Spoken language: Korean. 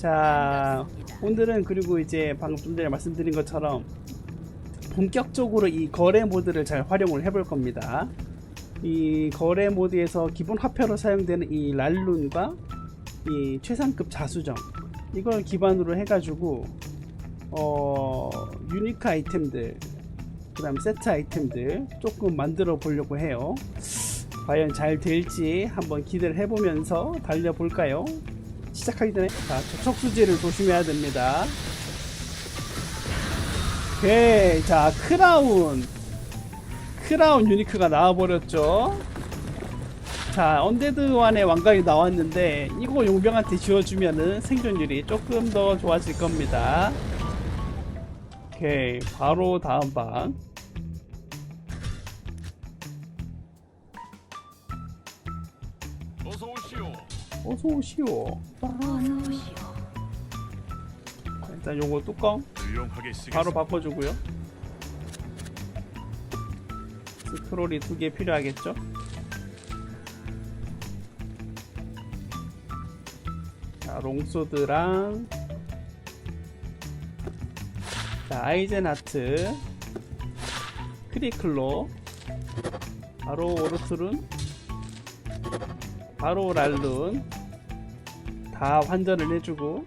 자 오늘은 그리고 이제 방금 좀 전에 말씀드린 것처럼 본격적으로 이 거래 모드를 잘 활용을 해볼 겁니다. 이 거래 모드에서 기본 화폐로 사용되는 이 랄룬과 이 최상급 자수정 이걸 기반으로 해가지고 어 유니크 아이템들 그 다음 세트 아이템들 조금 만들어 보려고 해요. 과연 잘 될지 한번 기대를 해보면서 달려볼까요? 시작하기 전에 자 접촉 수지를 조심해야 됩니다. 오케이 자 크라운 크라운 유니크가 나와버렸죠. 자 언데드 완의 왕관이 나왔는데 이거 용병한테 지워주면은 생존율이 조금 더 좋아질 겁니다. 오케이 바로 다음 방. 어서 오시오. 어서 오시오. 자, 일단 요거 뚜껑 유용하게 쓰겠습니다. 바로 바꿔주고요. 스크롤이 두 개 필요하겠죠? 자, 롱소드랑 자, 아이젠하트 크리클로 바로 오르트룬 바로 랄룬 다 환전을 해주고